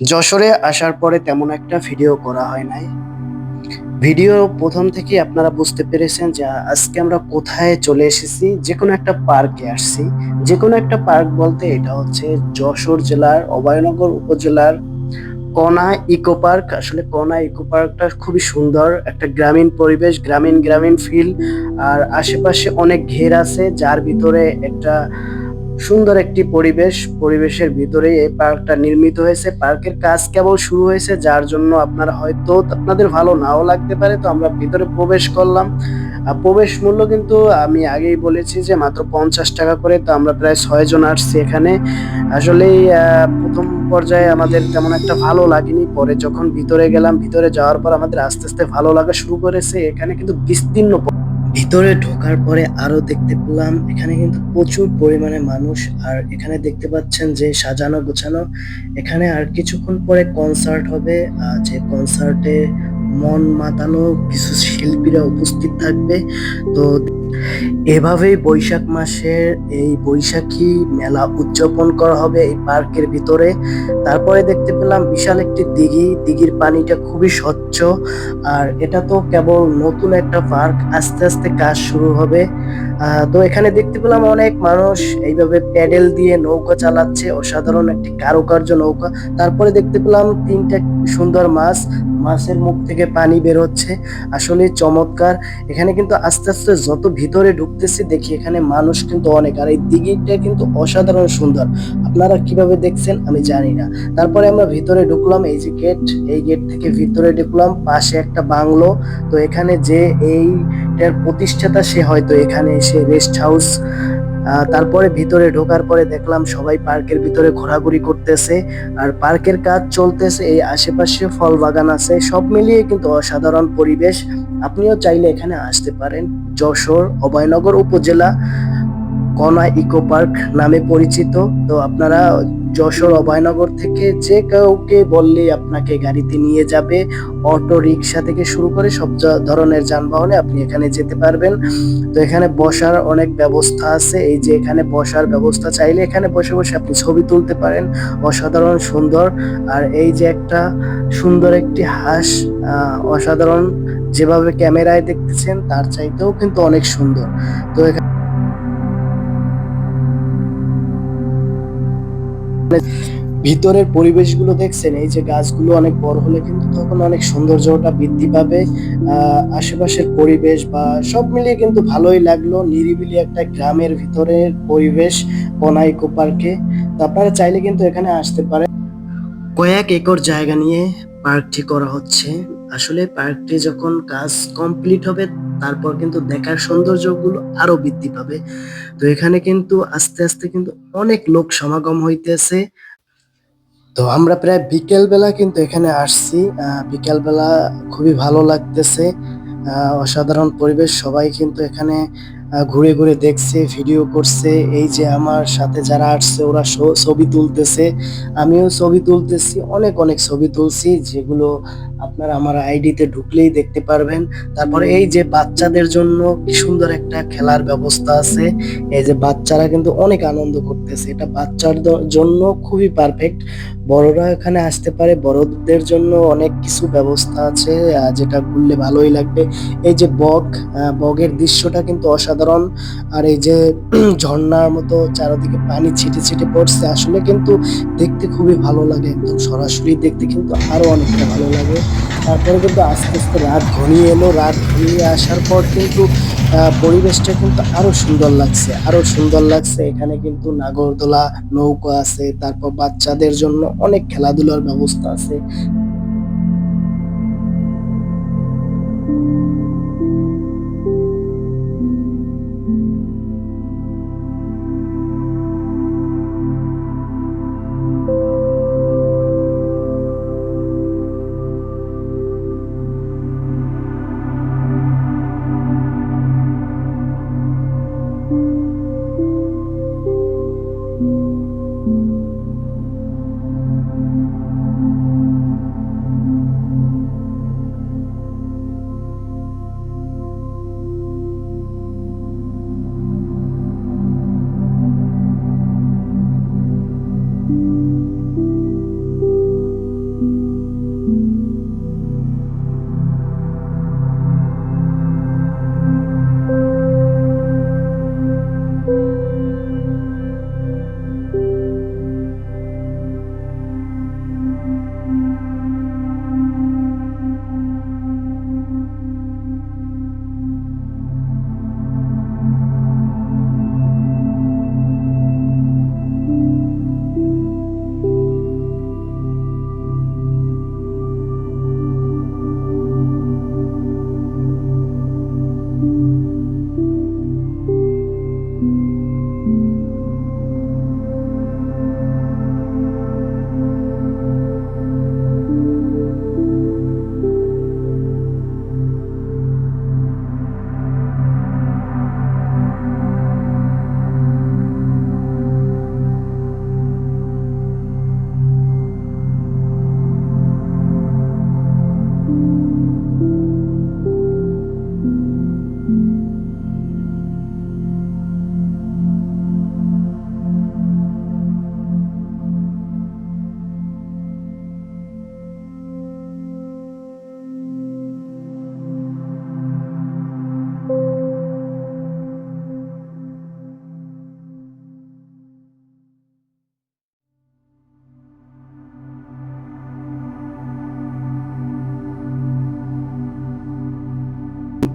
যশোরে আসার পরে তেমন একটা ভিডিও করা হয় নাই। ভিডিও প্রথম থেকে আপনারা বুঝতে পেরেছেন যে আজকে আমরা কোথায় চলে এসেছি, যে কোনো একটা পার্কে আসছি। যে কোনো একটা পার্ক বলতে এটা হচ্ছে যশোর জেলার অভয়নগর উপজেলার কনা ইকো পার্ক। আসলে কনা ইকো পার্কটা খুবই সুন্দর, একটা গ্রামীণ পরিবেশ, গ্রামীণ গ্রামীণ ফিল আর আশেপাশে অনেক ঘের আছে, যার ভিতরে একটা সুন্দর একটি পরিবেশ, পরিবেশের ভিতরেই এই পার্কটা নির্মিত হয়েছে। পার্কের কাজ কেবল শুরু হয়েছে, যার জন্য আপনারা হয়তো, আপনাদের ভালো নাও লাগতে পারে, তো আমরা ভিতরে প্রবেশ করলাম। প্রবেশ মূল্য কিন্তু আমি আগেই বলেছি যে মাত্র পঞ্চাশ টাকা করে, তো আমরা প্রায় ছয় জন আসছি এখানে। আসলেই প্রথম পর্যায়ে আমাদের তেমন একটা ভালো লাগেনি। পরে যখন ভিতরে গেলাম, ভিতরে যাওয়ার পর আমাদের আস্তে আস্তে ভালো লাগা শুরু করেছে। এখানে কিন্তু বিস্তীর্ণ ভিতরে ঢোকার পরে আরও দেখতে পেলাম, এখানে কিন্তু প্রচুর পরিমাণে মানুষ, আর এখানে দেখতে পাচ্ছেন যে সাজানো গোছানো, এখানে আর কিছুক্ষণ পরে কনসার্ট হবে যে কনসার্টে মন মাতানো কিছু শিল্পীরা উপস্থিত থাকবে। তো এভাবেই বৈশাখ মাসের এই বৈশাখী মেলা উদযাপন করা হবে এই পার্কের ভিতরে। তারপরে দেখতে পেলাম বিশাল একটি দিঘি। দিঘির পানিটা খুবই স্বচ্ছ। আর এটা তো কেবল নতুন একটা পার্ক, আস্তে আস্তে কাজ শুরু হবে। তো এখানে দেখতে পেলাম অনেক মানুষ এইভাবে প্যাডেল দিয়ে নৌকা চালাচ্ছে। অসাধারণ একটি কারুকার্য নৌকা। তারপরে দেখতে পেলাম তিনটা সুন্দর মাছ। মাছের মুখ থেকে পানি বেরোচ্ছে আসলে চমৎকার। এখানে কিন্তু আস্তে আস্তে যত ভিতরে ঢুকতেছি দেখি এখানে মানুষ কিন্তু অনেক। আর এই দিঘিটা কিন্তু অসাধারণ সুন্দর। আপনারা কীভাবে দেখছেন আমি জানি না। তারপরে আমরা ভিতরে ঢুকলাম, এই যে গেট এই গেট থেকে ভিতরে ঢুকলাম, পাশে একটা বাংলো। তো এখানে যে এইটার প্রতিষ্ঠাতা, সে হয়তো এখানে এসে রেস্ট হাউস তারপরে ভিতরে ঢোকার পরে দেখলাম সবাই পার্কের ভিতরে ঘোরাঘুরি করতেছে। আর পার্কের কাজ চলতেছে, এই আশেপাশে ফল বাগান আছে, সব মিলিয়ে কিন্তু অসাধারণ পরিবেশ। আপনিও চাইলে এখানে আসতে পারেন, যশোর, অভয়নগর উপজেলা। কনা ইকো পার্ক নামে পরিচিত। তো আপনারা যশোর অভয়নগর থেকে যে কাউকে বললেই আপনাকে গাড়িতে নিয়ে যাবে, অটো রিক্সা থেকে শুরু করে সব ধরনের যানবাহনে আপনি এখানে যেতে পারবেন। তো এখানে বসার অনেক ব্যবস্থা আছে। এই যে এখানে বসার ব্যবস্থা চাইলে এখানে বসে বসে আপনি ছবি তুলতে পারেন। অসাধারণ সুন্দর। আর এই যে একটা সুন্দর একটি হাঁস অসাধারণ যেভাবে ক্যামেরায় দেখতেছেন, তার চাইতেও কিন্তু অনেক সুন্দর। তো এখানে ভিতরের পরিবেশগুলো দেখছেন, এই যে গাছগুলো অনেক বড় হলে কিন্তু তখন অনেক সৌন্দর্যটা বৃদ্ধি পাবে। আশেপাশের পরিবেশ বা সব মিলিয়ে কিন্তু ভালোই লাগল নিরিবিলি একটা গ্রামের ভিতরের পরিবেশ বনাইকো পার্কে তো আপনারা চাইলে কিন্তু এখানে আসতে পারে কয়েক একর জায়গা নিয়ে পার্কটি করা হচ্ছে। আসলে পার্কটি যখন কাজ কমপ্লিট হবে তারপর কিন্তু দেখার সৌন্দর্যগুলো আরও বৃদ্ধি পাবে। তো এখানে কিন্তু আস্তে আস্তে কিন্তু অনেক লোক সমাগম হইতেছে। তো আমরা প্রায় বিকেল বেলা কিন্তু এখানে আসছি। আহ, বিকেল বেলা খুবই ভালো লাগতেছে। অসাধারণ পরিবেশ। সবাই কিন্তু এখানে ঘুরে ঘুরে দেখছে ভিডিও করছে। এই যে আমার সাথে যারা আসছে ওরা ছবি তুলতেছে। আমিও ছবি তুলতেছি অনেক অনেক ছবি তুলছি যেগুলো আপনারা আমার আইডিতে ঢুকলেই দেখতে পারবেন। তারপরে এই যে বাচ্চাদের জন্য কি সুন্দর একটা খেলার ব্যবস্থা আছে। এই যে বাচ্চারা কিন্তু অনেক আনন্দ করতেছে। এটা বাচ্চার জন্য খুবই পারফেক্ট বড়রা এখানে আসতে পারে। বড়দের জন্য অনেক কিছু ব্যবস্থা আছে যেটা ঘুরলে ভালোই লাগবে। এই যে আহ, বগের দৃশ্যটা কিন্তু অসাধারণ। আর এই যে ঝর্ণার মতো চারিদিকে পানি ছিটে ছিটে পড়ছে আসলে কিন্তু দেখতে খুবই ভালো লাগে একদম। সরাসরি দেখতে কিন্তু আরও অনেকটা ভালো লাগে। তারপরে কিন্তু আস্তে আস্তে রাত ঘনিয়ে এলো। রাত ঘনিয়ে আসার পর কিন্তু পরিবেশটা কিন্তু আরও সুন্দর লাগছে। আরও সুন্দর লাগছে। এখানে কিন্তু নাগরদোলা নৌকা আছে, তারপর বাচ্চাদের জন্য অনেক খেলাধুলার ব্যবস্থা আছে।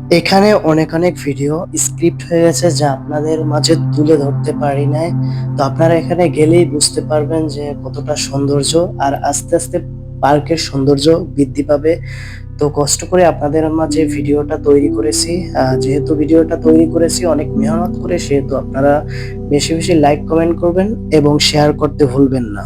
এখানে অনেক অনেক ভিডিও স্ক্রিপ্ট হয়ে গেছে যা আপনাদের মাঝে তুলে ধরতে পারি নাই। তো আপনারা এখানে গেলেই বুঝতে পারবেন যে কতটা সৌন্দর্য আর আস্তে আস্তে পার্কের সৌন্দর্য বৃদ্ধি পাবে। তো কষ্ট করে আপনাদের মাঝে ভিডিওটা তৈরি করেছি। যেহেতু ভিডিওটা তৈরি করেছি, অনেক মেহনত করে সেহেতু আপনারা বেশি বেশি লাইক কমেন্ট করবেন এবং শেয়ার করতে ভুলবেন না।